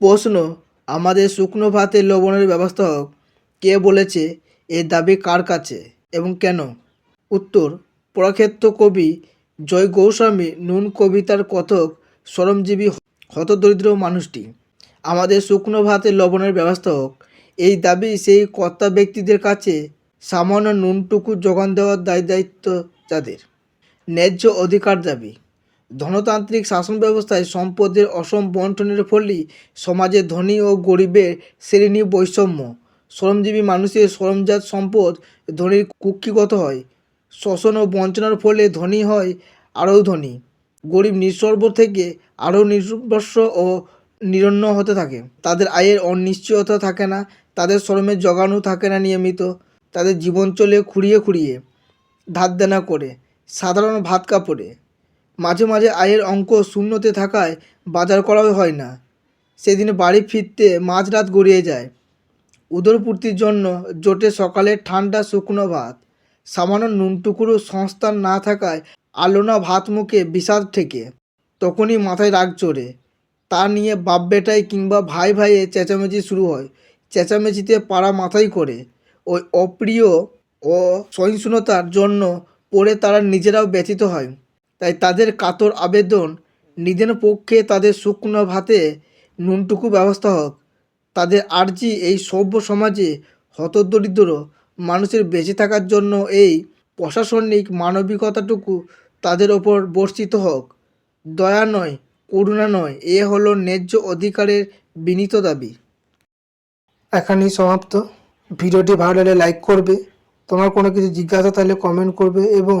প্রশ্ন, আমাদের শুকনো ভাতে লবণের ব্যবস্থা হোক। কে বলেছে, এ দাবি কার কাছে এবং কেন? উত্তর প্রক্ষেত্র কবি জয় গোস্বামী নুন কবিতার কথক শ্রমজীবী হতদরিদ্র মানুষটি। আমাদের শুকনো ভাতে লবণের ব্যবস্থা হোক। এই দাবি সেই কর্তা ব্যক্তিদের কাছে সামান্য নুনটুকু যোগান দেওয়ার দায় দায়িত্ব যাদের। ন্যায্য অধিকার দাবি। ধনতান্ত্রিক শাসন ব্যবস্থায় সম্পদের অসম বন্টনের ফলেই সমাজে ধনী ও গরিবের শ্রেণি বৈষম্য। শ্রমজীবী মানুষের শ্রমজাত সম্পদ ধনীর কুক্ষিগত হয়। শোষণ ও বঞ্চনার ফলে ধনী হয় আরও ধনী। গরিব নিঃসর্ব থেকে আরও নির্বস্ব ও নিরন্ন হতে থাকে। তাদের আয়ের অনিশ্চয়তা থাকে না, তাদের শ্রমের জোগানও থাকে না নিয়মিত। তাদের জীবন চলে খুঁড়িয়ে খুঁড়িয়ে, ধার দেনা করে, সাধারণ ভাত কাপড়ে। মাঝে মাঝে আয়ের অঙ্ক শূন্যতে থাকায় বাজার করাও হয় না। সেদিন বাড়ি ফিরতে মাঝরাত গড়িয়ে যায়। উদরপূর্তির জন্য জোটে সকালে ঠান্ডা শুকনো ভাত, সামান্য নুনটুকুরও সংস্থান না থাকায় আলোনা ভাত মুখে বিষাদ ঠেকে, তখনই মাথায় রাগ চড়ে। তা নিয়ে বাপ বেটাই কিংবা ভাই ভাইয়ে চেঁচামেচি শুরু হয়। চেঁচামেচিতে পাড়া মাথায় করে। ওই অপ্রিয় ও সহিষ্ণুতার জন্য পড়ে তারা নিজেরাও ব্যথিত হয়। তাই তাদের কাতর আবেদন নিদেন পক্ষে তাদের শুকনো ভাতে নুনটুকু ব্যবস্থা হোক। তাদের আর্জি এই সভ্য সমাজে হতদরিদ্র মানুষের বেঁচে থাকার জন্য এই প্রশাসনিক মানবিকতাটুকু তাদের ওপর বর্ষিত হোক। দয়া নয়, করুণা নয়, এ হলো ন্যায্য অধিকারের বিনীত দাবি। এখানেই সমাপ্ত। ভিডিওটি ভালো লাগলে লাইক করবে। তোমার কোনো কিছু জিজ্ঞাসা থাকলে কমেন্ট করবে এবং